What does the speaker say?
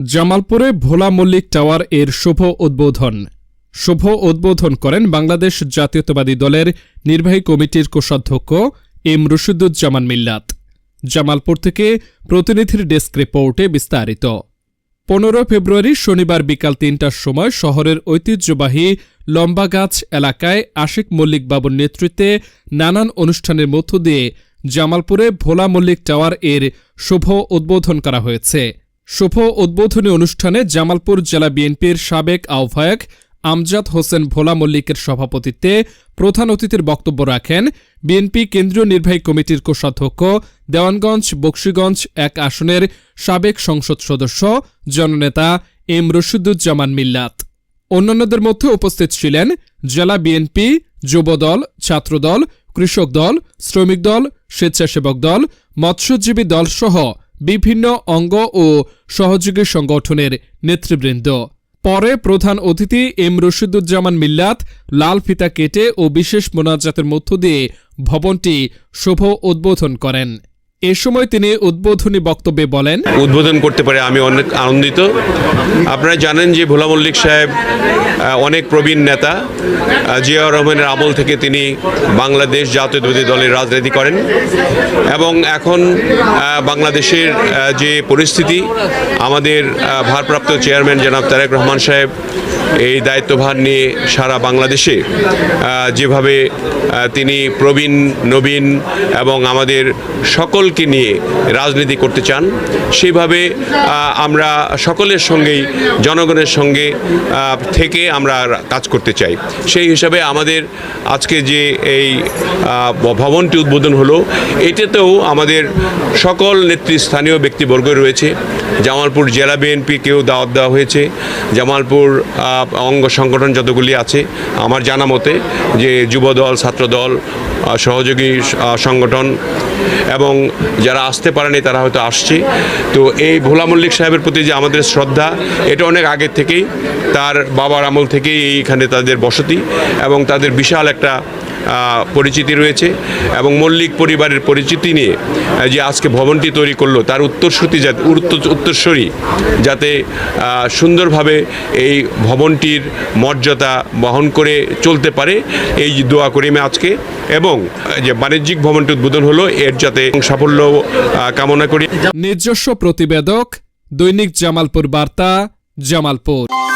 জামালপুরে ভোলা মল্লিক টাওয়ার এর শুভ উদ্বোধন। শুভ উদ্বোধন করেন বাংলাদেশ জাতীয়তাবাদী দলের নির্বাহী কমিটির কোষাধ্যক্ষ এম রশিদুজ্জামান মিল্লাত। জামালপুর থেকে প্রতিনিধির ডেস্ক রিপোর্টে বিস্তারিত। পনেরো ফেব্রুয়ারি শনিবার বিকাল তিনটার সময় শহরের ঐতিহ্যবাহী লম্বাগাছ এলাকায় আশিক মল্লিক বাবুর নেতৃত্বে নানান অনুষ্ঠানের মধ্য দিয়ে জামালপুরে ভোলা মল্লিক টাওয়ার এর শুভ উদ্বোধন করা হয়েছে। শুভ উদ্বোধনী অনুষ্ঠানে জামালপুর জেলা বিএনপির সাবেক আহ্বায়ক আমজাদ হোসেন ভোলা মল্লিকের সভাপতিত্বে প্রধান অতিথির বক্তব্য রাখেন বিএনপি কেন্দ্রীয় নির্বাহী কমিটির কোষাধ্যক্ষ, দেওয়ানগঞ্জ, বক্সিগঞ্জ এক আসনের সাবেক সংসদ সদস্য, জননেতা এম রশিদুজ্জামান মিল্লাত। অন্যান্যদের মধ্যে উপস্থিত ছিলেন জেলা বিএনপি, যুবদল, ছাত্রদল, কৃষক দল, শ্রমিক দল, স্বেচ্ছাসেবক দল, মৎস্যজীবী দলসহ বিভিন্ন অঙ্গ ও সহযোগী সংগঠনের নেতৃবৃন্দ। পরে প্রধান অতিথি এম রশিদুজ্জামান মিল্লাত লাল ফিতা কেটে ও বিশেষ মোনাজাতের মধ্য দিয়ে ভবনটি শুভ উদ্বোধন করেন। এ সময় তিনি উদ্বোধনী বক্তব্যে বলেন, উদ্বোধন করতে পারে, আমি অনেক আনন্দিত। আপনারা জানেন যে ভোলা মল্লিক সাহেব অনেক প্রবীণ নেতা। জিয়াউর রহমানের আমল থেকে তিনি বাংলাদেশ জাতীয়তাবাদী দলের রাজনীতি করেন এবং এখন বাংলাদেশের যে পরিস্থিতি, আমাদের ভারপ্রাপ্ত চেয়ারম্যান জনাব তারেক রহমান সাহেব এই দায়িত্বভার নিয়ে সারা বাংলাদেশে যেভাবে তিনি প্রবীণ, নবীন এবং আমাদের সকলকে নিয়ে রাজনীতি করতে চান সেইভাবে আমরা সকলের সঙ্গেই, জনগণের সঙ্গে থেকে আমরা কাজ করতে চাই। সেই হিসাবে আমাদের আজকে যে এই ভবনটি উদ্বোধন হলো, এটাতেও আমাদের সকল নেতৃস্থানীয় ব্যক্তিবর্গ রয়েছে। জামালপুর জেলা বিএনপিকেও দাওয়াত দেওয়া হয়েছে। জামালপুর অঙ্গ সংগঠন যতগুলি আছে, আমার জানা মতে যে যুবদল, ছাত্রদল সহযোগী সংগঠন এবং যারা আসতে পারেনি তারা হয়তো আসছে। তো এই ভোলা মল্লিক সাহেবের প্রতি যে আমাদের শ্রদ্ধা, এটা অনেক আগের থেকেই তার বাবার আমল থেকেই এইখানে তাদের বসতি এবং তাদের বিশাল একটা পরিচিতি রয়েছে এবং মল্লিক পরিবারের পরিচিতি নিয়ে যে আজকে ভবনটি তৈরি করল, তার উত্তরসূরি যাতে উত্তর- উত্তরসূরি যাতে সুন্দরভাবে এই ভবনটির মর্যাদা বহন করে চলতে পারে, এই দোয়া করি আমি আজকে। এবং আহ, যে বাণিজ্যিক ভবনটি উদ্বোধন হলো এর যাতে সাফল্য কামনা করি। নিজস্ব প্রতিবেদক দৈনিক জামালপুর বার্তা জামালপুর।